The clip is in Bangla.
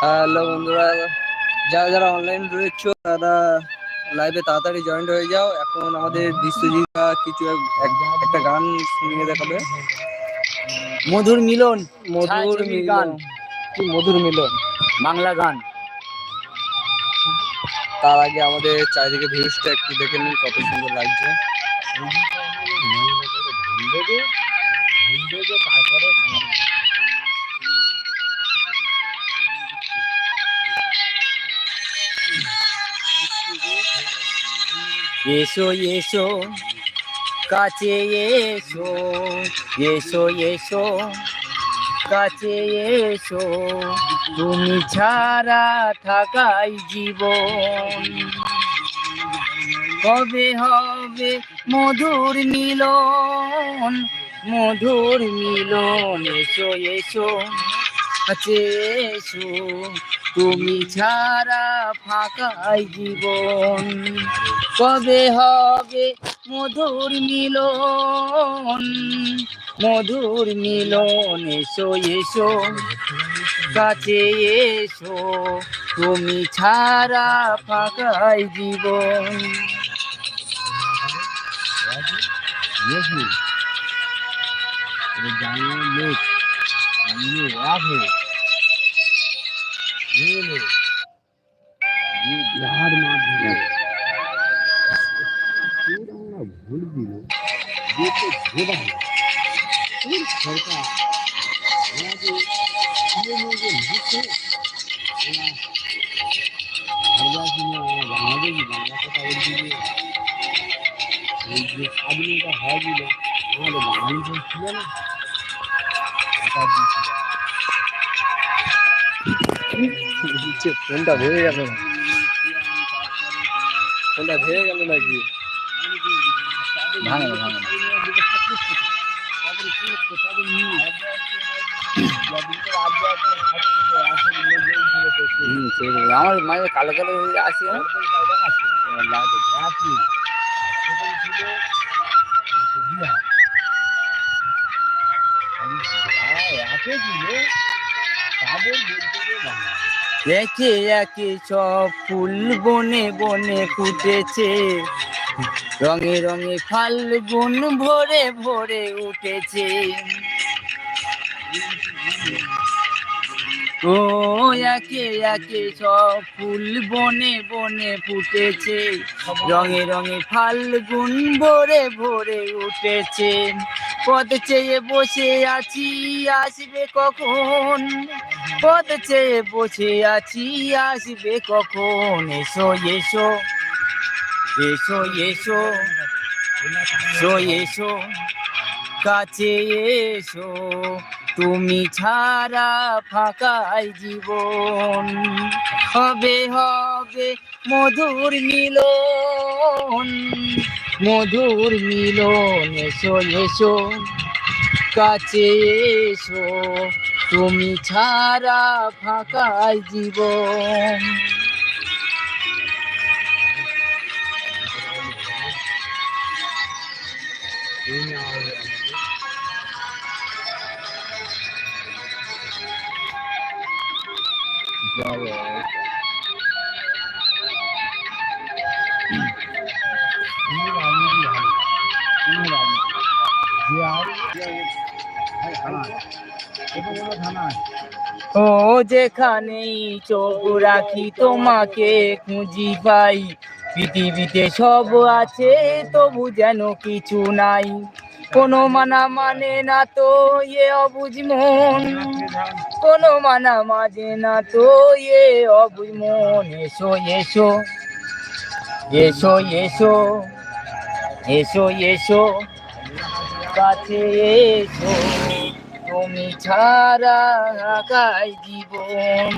হ্যালো বন্ধুরা যারা যারা অনলাইন রয়েছে তারা লাইভে তাড়াতাড়ি জয়েন্ট হয়ে যাও। এখন আমাদের বিশ্বজিৎ কিছু এক- এক- একটা গান শুনিয়ে দেখাবে। মধুর মিলন। মধুর গান। কি মধুর মিলন। বাংলা গান। তার আগে আমাদের চারিদিকে ভিউজটা একটু দেখে নিন কত সুন্দর লাগছে। এসো এসো, কাছে এসো এসো এসো, কাছে এসো। তুমি ছাড়া থাকাই জীবন। কবে হবে মধুর মিলন? মধুর মিলন, এসো এসো। এসো। তুমি ছাড়া ফাঁকাই জীবন। কবে হবে মধুর মিলন? মধুর মিলন, এসো এসো। কাছে এসো। তুমি ছাড়া ফাঁকাই জীবন। যার মাধ্যমে আমরা ভুল দিল যে তো ভোলা কোন সরকার আমাদের তৃণমূলকে লিখে ওরা ভারতবাসী নিয়ে আমরা বাংলাদেশি বাংলা কথা আমাদের বাঙালি ছিল না ফোনটা ভেঙে গেল না ফোনটা ভেঙে গেল নাকি? ভাঙা আমার মাঝে কালো কালো আসে একে একে সব ফুল বনে বনে ফুটেছে। রঙে রঙে ফাল্গুন ভরে ভরে উঠেছে। ও একে একে সব ফুল বনে বনে ফুটেছে। রঙে রঙে ফাল্গুন ভরে ভরে উঠেছে। পথ চেয়ে বসে আছি, আসবে কখন? পথ চেয়ে বসে আছি, আসবে কখন? এসো এসো এসো এসো এসো এসো, কাছে এসো। তুমি ছাড়া ফাঁকাই জীবন। হবে হবে মধুর মিলন। মধুর মিলন এসো এসো। কাছে এসো তুমি ছাড়া ফাঁকাই জীবন। ও যেখানেই চোখ রাখি, তোমাকে খুঁজি পাই। পৃথিবীতে সব আছে, তবু যেন কিছু নাই। কোনো মানা মানে না তো ইয়ে অবুঝ মন। কোনো মানা মাঝে না তো ইয়ে অবুঝ মন। এসো এসো এসো এসো এসো এসো, কাছে এসো। তুমি ছাড়া একাই জীবন।